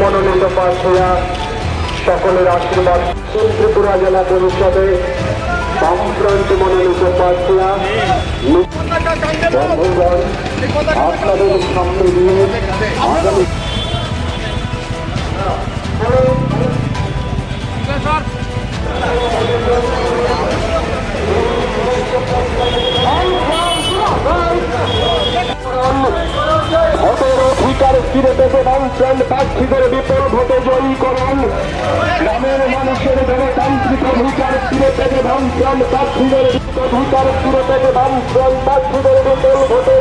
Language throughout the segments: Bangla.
মনোনীত প্রার্থীরা সকলের আশীর্বাদ। ত্রিপুরা জেলা পরিষদে বামফ্রন্ট মনোনীত প্রার্থীরা বন্ধুগণ, আপনাদের সামনে নিয়ে আগামী বামফ্রন্ট প্রার্থীদের বিপুল ভোটে জয়ী করেন গ্রামের মানুষের গণতান্ত্রিক অধিকার ফিরে পেতে বামফ্রন্ট প্রার্থীদের অধিকার ফিরে পেতে বামফ্রন্ট প্রার্থীদের বিপুল ভোটে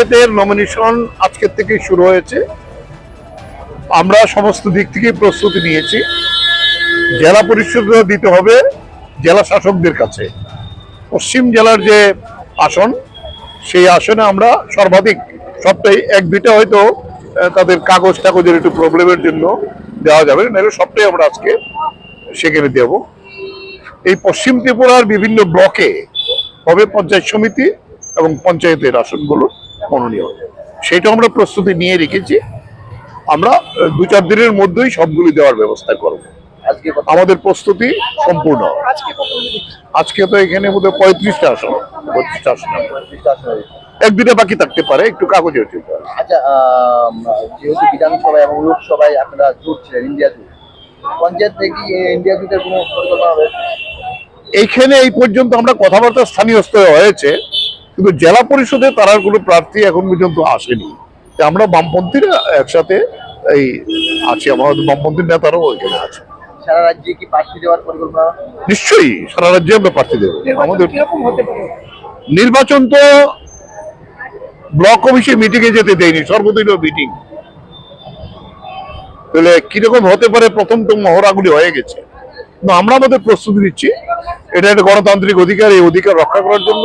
এদের নমিনেশন আজকের থেকে শুরু হয়েছে। আমরা সমস্ত দিক থেকে প্রস্তুতি নিয়েছি। জেলা পরিষদ দিতে হবে জেলা শাসকদের কাছে। পশ্চিম জেলার যে আসন সেই আসনে আমরা সর্বাধিক সবটাই এক দুইটা হয়তো তাদের কাগজ টাগজের একটু প্রবলেমের জন্য দেওয়া যাবে না। সবটাই আমরা আজকে সেখানে দেব। এই পশ্চিম ত্রিপুরার বিভিন্ন ব্লকে হবে পঞ্চায়েত সমিতি এবং পঞ্চায়েতের আসনগুলো মনোনীয় সেটা আমরা প্রস্তুতি নিয়ে রেখেছি। আমরা দু চার দিনের মধ্যেই সবগুলি দেওয়ার ব্যবস্থা করব। আমাদের প্রস্তুতি সম্পূর্ণ। আজকে তো এখানে বোধহয় পঁয়ত্রিশটা আসন পঁয়ত্রিশটা আসন। এক দুটা বাকি থাকতে পারে একটু কাগজে আচ্ছা যেহেতু বিধানসভায় এবং লোকসভায় আপনারা জোট ছিলেন ইন্ডিয়া জোট পঞ্চায়েত থেকে এই ইন্ডিয়া জোটের কোনো পরিকল্পনা হবে? এইখানে এই পর্যন্ত আমরা কথাবার্তা স্থানীয় স্তরে হয়েছে কিন্তু জেলা পরিষদে তার আর কোনো প্রার্থী এখন পর্যন্ত আসেনি। আমরা বামপন্থীরা একসাথে এই আছি আমাদের বামপন্থী নেতারাও এখানে আছে সারা রাজ্যে কি প্রার্থী দেওয়ার পরিকল্পনা? নিশ্চয়ই সারা রাজ্যে আমরা প্রার্থী দেবো। আমাদের নির্বাচন তো ব্লক অফিসে মিটিং এ যেতে দেয়নি সর্বদলীয় মিটিং তাহলে কীরকম হতে পারে প্রথম তো মহড়াগুলি হয়ে গেছে। আমরা আমাদের প্রস্তুতি নিচ্ছি এটা একটা গণতান্ত্রিক অধিকার এই অধিকার রক্ষা করার জন্য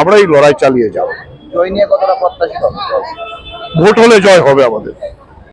আমরা এই লড়াই চালিয়ে যাব। জয় নিয়ে কতটা প্রত্যাশিত ভোট হলে জয় হবে আমাদের।